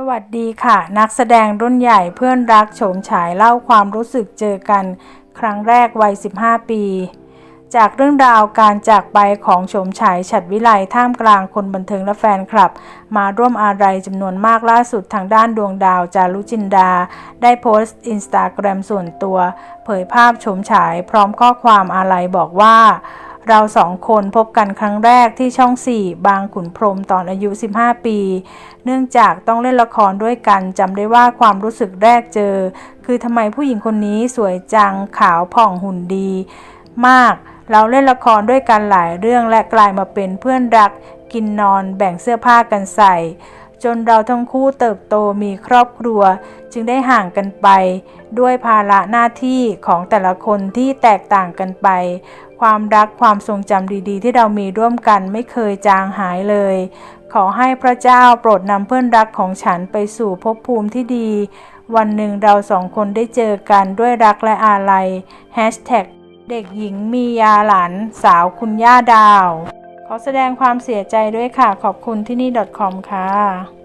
สวัสดีค่ะ นักแสดงรุ่นใหญ่เพื่อนรักโฉมฉายเล่าความรู้สึกเจอกัน ครั้งแรกวัย 15 ปี จากเรื่องราวการจากไปของโฉมฉายฉัดวิไลท่ามกลางคนบันเทิงและแฟนคลับ มาร่วมอาลัยจำนวนมากล่าสุดทางด้านดวงดาวจารุจินดา ได้โพสต์อินสตาแกรมส่วนตัว เผยภาพโฉมฉายพร้อมข้อความอาลัยบอกว่า เราสองคนพบกันครั้งแรกที่ช่อง 4 บางขุนพรมตอนอายุ 15 ปี เนื่องจากต้องเล่นละครด้วยกันจำได้ว่าความรู้สึกแรกเจอ คือทำไมผู้หญิงคนนี้สวยจังขาวผ่องหุ่นดี มากเราเล่นละครด้วยกันหลายเรื่องและกลายมาเป็นเพื่อนรักกินนอนแบ่งเสื้อผ้ากันใส่ จนเราทั้งคู่เติบโตมีครอบครัว จึงได้ห่างกันไป ด้วยภาระหน้าที่ของแต่ละคนที่แตกต่างกันไป ความรักความทรงจำดีๆ ที่เรามีร่วมกันไม่เคยจางหายเลย ขอให้พระเจ้าโปรดนำเพื่อนรักของฉันไปสู่ภพภูมิที่ดี วันหนึ่งเราสองคนได้เจอกันด้วยรักและอาลัย Hashtag เด็กหญิงมียาหลานสาวคุณย่าดาว ขอแสดงความเสียใจด้วยค่ะ ขอบคุณที่นี่ .com ค่ะ